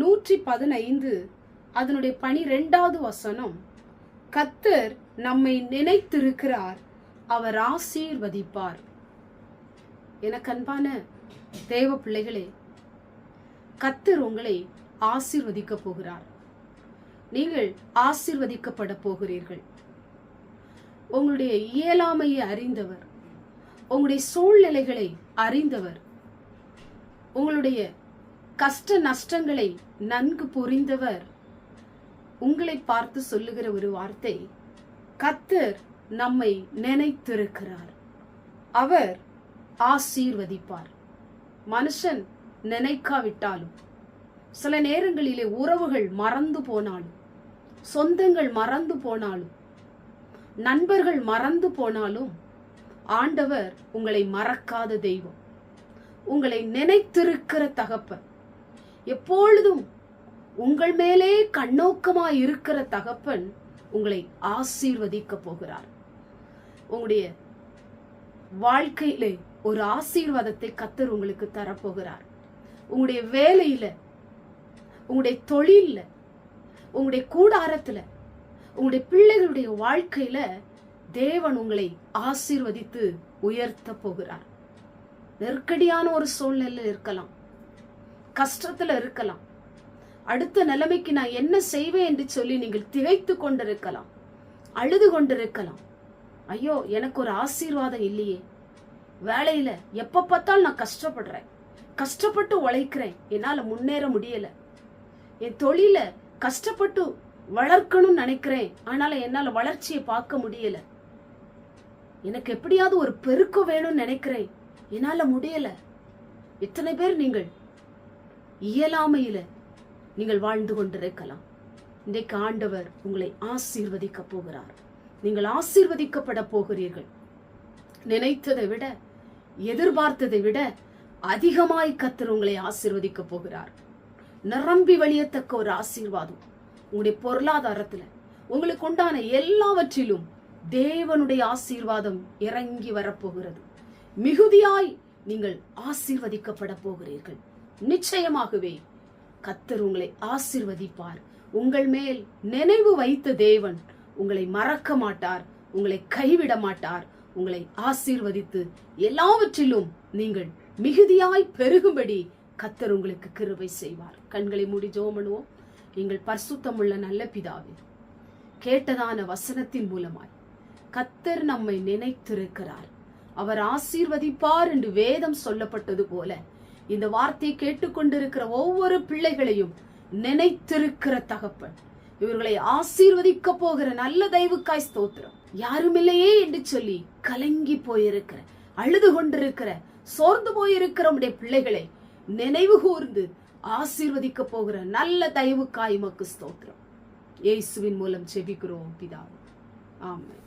நூற்றி பதினைந்து அதனுடைய பனிரெண்டாவது வசனம். கத்தர் நம்மை நினைத்திருக்கிறார் அவர் ஆசீர்வதிப்பார். எனக்கு அன்பான தேவ பிள்ளைகளே கத்தர் உங்களை ஆசீர்வதிக்க போகிறார். நீங்கள் ஆசீர்வதிக்கப்பட போகிறீர்கள். உங்களுடைய இயலாமையை அறிந்தவர் உங்களுடைய சூழ்நிலைகளை அறிந்தவர் உங்களுடைய கஷ்ட நஷ்டங்களை நன்கு புரிந்தவர். உங்களை பார்த்து சொல்லுகிற ஒரு வார்த்தை கத்தர் நம்மை நினைத்திருக்கிறார். அவர் ஆசீர்வதிப்பார். மனுஷன் நினைக்காவிட்டாலும் சில நேரங்களிலே உறவுகள் மறந்து போனாலும் சொந்தங்கள் மறந்து போனாலும் நண்பர்கள் மறந்து போனாலும் ஆண்டவர் உங்களை மறக்காத தெய்வம். உங்களை நினைத்திருக்கிற தகப்பன் எப்பொழுதும் உங்கள் மேலே கண்ணோக்கமாய் இருக்கிற தகப்பன் உங்களை ஆசீர்வதிக்க போகிறார். உங்களுடைய வாழ்க்கையிலே ஒரு ஆசீர்வாதத்தை கத்தர் உங்களுக்கு தரப்போகிறார். உங்களுடைய வேலையில உங்களுடைய தொழில்ல உங்களுடைய கூடாரத்துல உங்களுடைய பிள்ளைகளுடைய வாழ்க்கையில தேவன் உங்களை ஆசீர்வதித்து உயர்த்த போகிறார். நெருக்கடியான ஒரு சூழ்நிலையில் இருக்கலாம். கஷ்டத்துல இருக்கலாம். அடுத்த நிலைமைக்கு நான் என்ன செய்வேன் என்று சொல்லி நீங்கள் திகைத்து கொண்டிருக்கலாம். அழுது கொண்டிருக்கலாம். ஐயோ எனக்கு ஒரு ஆசீர்வாதம் இல்லையே. வேலையில எப்ப பார்த்தாலும் நான் கஷ்டப்படுறேன். கஷ்டப்பட்டு உழைக்கிறேன். என்னால முன்னேற முடியல. என் தொழில கஷ்டப்பட்டு வளர்க்கணும்னு நினைக்கிறேன். ஆனால என்னால வளர்ச்சியை பார்க்க முடியல. எனக்கு எப்படியாவது ஒரு பெருக்கம் வேணும்னு நினைக்கிறேன். என்னால முடியல. எத்தனை பேர் நீங்கள் இயலாமையில நீங்கள் வாழ்ந்து கொண்டிருக்கலாம். இன்றைக்கு ஆண்டவர் உங்களை ஆசீர்வதிக்க போகிறார். நீங்கள் ஆசீர்வதிக்கப்பட போகிறீர்கள். நினைத்ததை விட எதிர்பார்த்ததை விட அதிகமாய் கத்தர் உங்களை ஆசீர்வதிக்க போகிறார். நிரம்பி வழியத்தக்க ஒரு ஆசீர்வாதம் உங்களுடைய பொருளாதாரத்துல உங்களுக்கு உண்டான எல்லாவற்றிலும் தேவனுடைய ஆசீர்வாதம் இறங்கி வரப்போகிறது மிகுதியாய் நீங்கள் ஆசீர்வதிக்கப்பட போகிறீர்கள். நிச்சயமாகவே கத்தர் உங்களை ஆசீர்வதிப்பார். உங்கள் மேல் நினைவு வைத்த தேவன் உங்களை மறக்க மாட்டார் உங்களை கைவிட மாட்டார் உங்களை ஆசீர்வதித்து எல்லாவற்றிலும் நீங்கள் மிகுதியாய் பெருகும்படி கத்தர் உங்களுக்கு கிருவை செய்வார். கண்களை மூடி ஜோமனுவோம். எங்கள் பரிசுத்தமுள்ள நல்ல பிதாவே கேட்டதான வசனத்தின் மூலமாய் கத்தர் நம்மை நினைத்திருக்கிறார். அவர் ஆசீர்வதிப்பார் என்று வேதம் சொல்லப்பட்டது போல இந்த வார்த்தையை கேட்டுக்கொண்டிருக்கிற ஒவ்வொரு பிள்ளைகளையும் நினைத்திருக்கிற தகப்பன். இவர்களை ஆசீர்வதிக்க போகிற நல்ல தெய்வுக்காய் ஸ்தோத்திரம். யாருமில்லையே என்று சொல்லி கலங்கி போயிருக்கிற அழுது கொண்டிருக்கிற சோர்ந்து போயிருக்கிற உடைய பிள்ளைகளை நினைவு கூர்ந்து ஆசீர்வதிக்க போகிற நல்ல தயவுக்காய் மக்கு ஸ்தோத்திரம். இயேசுவின் மூலம் செபிக்கிறோம் பிதா ஆமாம்